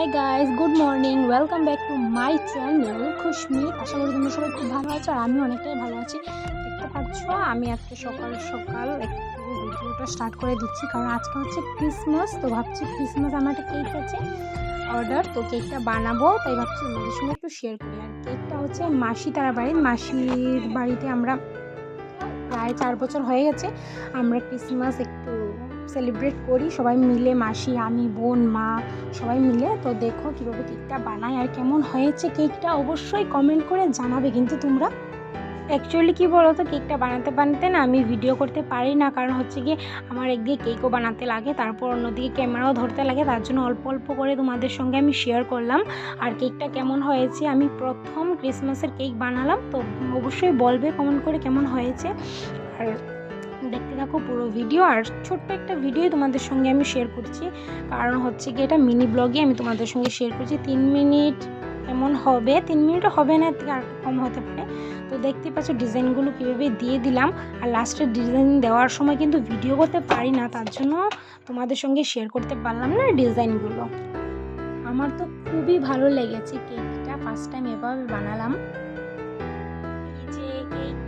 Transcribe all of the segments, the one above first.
Hi guys good morning welcome back to my channel Khushmi আশা করি তোমরা সবাই খুব ভালো আছো আর আমি অনেকটাই ভালো আছি। দেখতে পাচ্ছ, আমি আজকে সকাল সকাল একটু ভিডিওটা স্টার্ট করে দিচ্ছি। কারণ আজকে হচ্ছে ক্রিসমাস তো ভাবছি ক্রিসমাস আমার একটা কেক আছে অর্ডার তো কেকটা বানাবো। তাই ভাবছি ওদের সঙ্গে একটু শেয়ার করি। আর কেকটা হচ্ছে মাসি তারা বাড়ির। মাসির বাড়িতে আমরা প্রায় চার বছর হয়ে গেছে। আমরা ক্রিসমাস একটু সেলিব্রেট করি। সবাই মিলে মাসি, আমি, বোন, মা, সবাই মিলে। তো দেখো কীভাবে কেকটা বানাই আর কেমন হয়েছে কেকটা অবশ্যই কমেন্ট করে জানাবে। কিন্তু তোমরা অ্যাকচুয়ালি কী বলো তো কেকটা বানাতে বানাতে না আমি ভিডিও করতে পারি না। কারণ হচ্ছে গিয়ে আমার একদিকে কেকও বানাতে লাগে, তারপর অন্যদিকে ক্যামেরাও ধরতে লাগে। তার জন্য অল্প অল্প করে তোমাদের সঙ্গে আমি শেয়ার করলাম। আর কেকটা কেমন হয়েছে? আমি প্রথম ক্রিসমাসের কেক বানালাম। তো অবশ্যই বলবে কমেন্ট করে কেমন হয়েছে? আর দেখতে থাকো পুরো ভিডিও আর ছোট্ট একটা ভিডিও তোমাদের সঙ্গে আমি শেয়ার করছি। কারণ হচ্ছে কি এটা মিনি ব্লগে আমি তোমাদের সঙ্গে শেয়ার করছি। তিন মিনিট এমন হবে, তিন মিনিটও হবে না থেকে আর কম হতে পারে। তো দেখতে পাচ্ছ ডিজাইনগুলো কীভাবে দিয়ে দিলাম। আর লাস্টের ডিজাইন দেওয়ার সময় কিন্তু ভিডিও করতে পারি না, তার জন্য তোমাদের সঙ্গে শেয়ার করতে পারলাম না ডিজাইনগুলো। আমার তো খুবই ভালো লেগেছে কেকটা ফার্স্ট টাইম এভাবে বানালাম। এই যে কেক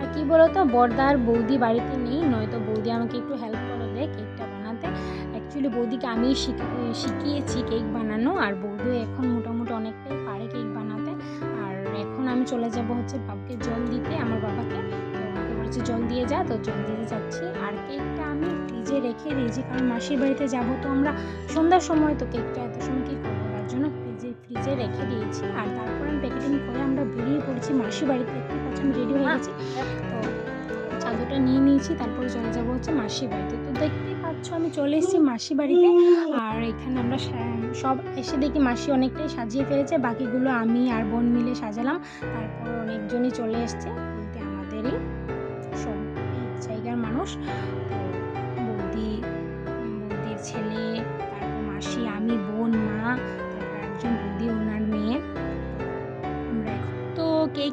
আর কি বলতো বর্দা আর বৌদি বাড়িতে নেই, নয়তো বৌদি আমাকে একটু হেল্প করে দেয় কেকটা বানাতে। অ্যাকচুয়ালি বৌদিকে আমি শিখিয়েছি কেক বানানো, আর বৌদি এখন মোটামুটি অনেকটাই পারে কেক বানাতে। আর এখন আমি চলে যাব হচ্ছে বাবুকে জল দিতে, আমার বাবাকে। বলছে, জল দিয়ে যা, তো জল দিয়ে যাচ্ছি। আর কেকটা আমি ফ্রিজে রেখে দিয়েছি, কারণ মাসির বাড়িতে যাব তো আমরা সন্ধ্যার সময়, তো কেকটা এত সময় কী ফ্রিজে রেখে দিয়েছি। আর তারপর আমি প্যাকেটিং করে আমরা বেরিয়ে পড়েছি মাসির বাড়িতে। দেখতে পাচ্ছি আমি রেডি হয়ে গেছি। তো চাদরটা নিয়ে নিয়েছি তারপরে চলে যাব হচ্ছে মাসির বাড়িতে। তো দেখতেই পাচ্ছ আমি চলে এসেছি মাসির বাড়িতে। আর এখানে আমরা সব এসে দেখি মাসি অনেকটাই সাজিয়ে ফেলেছে। বাকিগুলো আমি আর বোন মিলে সাজালাম। তারপর অনেকজনই চলে এসছে। বলতে আমাদেরই সব জায়গার মানুষ। তো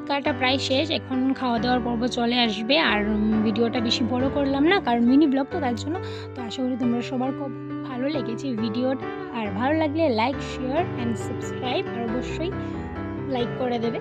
কেক কাটা প্রায় শেষ, এখন খাওয়া দাওয়ার পর্ব চলে আসবে। আর ভিডিওটা বেশি বড় করলাম না, কারণ মিনি ব্লগ তো তার জন্য। তো আশা করি তোমরা সবার খুব ভালো লেগেছে ভিডিওটা। আর ভালো লাগলে লাইক, শেয়ার অ্যান্ড সাবস্ক্রাইব আর অবশ্যই লাইক করে দেবে।